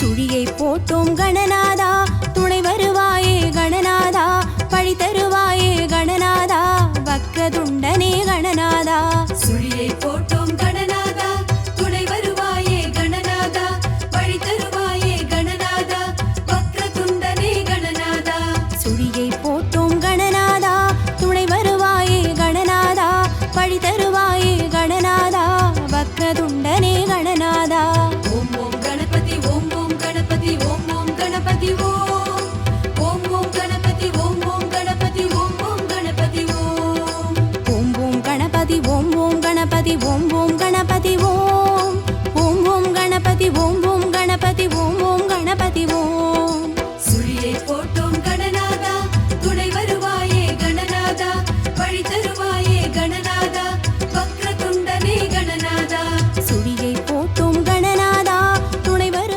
சுழியை போட்டோம் கணநாதா. துணை வருவாயே கணநாதா. பழி தருவாயே கணநாதா. வக்கதுண்டனே கணநாதா. சுழியை போட்டோம் கணநாதா. துணை வருவாயே கணநாதா. பழி தருவாயே கணநாதா. வக்கதுண்டனே கணநாதா. சுழியை போட்டோம் கணநாதா. துணை வருவாயே கணநாதா. பழி தருவாயே கணநாதா. கணபதி ஓம் ஓம் கணபதி ஓம்.